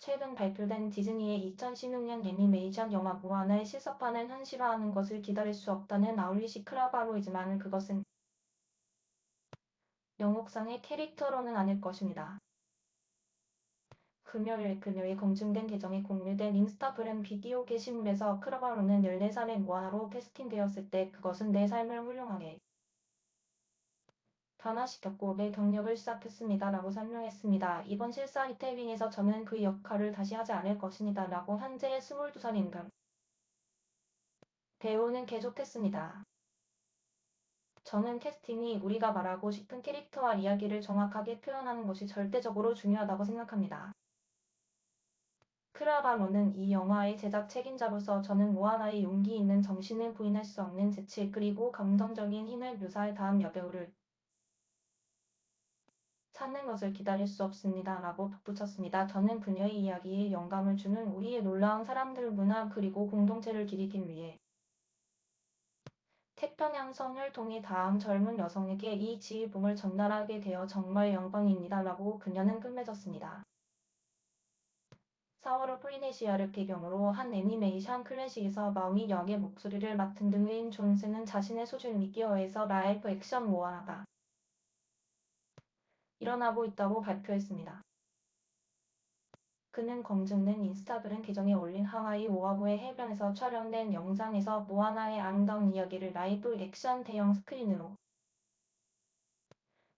최근 발표된 디즈니의 2016년 애니메이션 영화 모아나의 실사판을 현실화하는 것을 기다릴 수 없다는 아울릿이 크라바로이지만 그것은 영국상의 캐릭터로는 아닐 것입니다. 금요일 그녀의 검증된 계정이 공유된 인스타그램 비디오 게시물에서 크라바로는 열네 살의 모아나로 캐스팅되었을 때 그것은 내 삶을 훌륭하게 변화시켰고 내 경력을 시작했습니다 라고 설명했습니다. 이번 실사 리텔링에서 저는 그 역할을 다시 하지 않을 것입니다 라고 현재 스물 두 살인 배우는 계속했습니다. 저는 캐스팅이 우리가 말하고 싶은 캐릭터와 이야기를 정확하게 표현하는 것이 절대적으로 중요하다고 생각합니다. 크라바로는 이 영화의 제작 책임자로서 저는 모아나의 용기 있는 정신을 부인할 수 없는 재치 그리고 감정적인 힘을 묘사할 다음 여배우를 찾는 것을 기다릴 수 없습니다. 라고 덧붙였습니다. 저는 그녀의 이야기에 영감을 주는 우리의 놀라운 사람들 문화 그리고 공동체를 기리기 위해 태평양성을 통해 다음 젊은 여성에게 이 지휘봉을 전달하게 되어 정말 영광입니다. 라고 그녀는 끝맺었습니다. 4월호 폴리네시아를 배경으로 한 애니메이션 클래식에서 마우이 역의 목소리를 맡은 드웨인 존슨은 자신의 소셜 미디어에서 라이브 액션 모아나가 일어나고 있다고 발표했습니다. 그는 검증된 인스타그램 계정에 올린 하와이 오아후의 해변에서 촬영된 영상에서 모아나의 아름다운 이야기를 라이브 액션 대형 스크린으로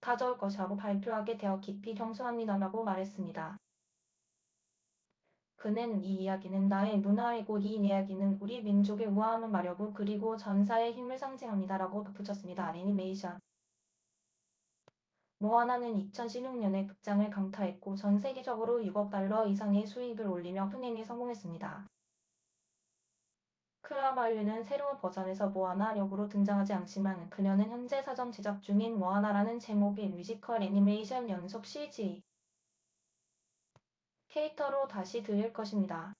가져올 것이라고 발표하게 되어 깊이 경솔합니다라고 말했습니다. 그는 이 이야기는 나의 문화이고 이 이야기는 우리 민족의 우아함을 마려고 그리고 전사의 힘을 상징합니다라고 덧붙였습니다. 애니메이션 모아나는 2016년에 극장을 강타했고 전 세계적으로 6억 달러 이상의 수익을 올리며 흥행에 성공했습니다. 크라발류는 새로운 버전에서 모아나 역으로 등장하지 않지만 그녀는 현재 사전 제작 중인 모아나라는 제목의 뮤지컬 애니메이션 연속 CG 캐릭터로 다시 들릴 것입니다.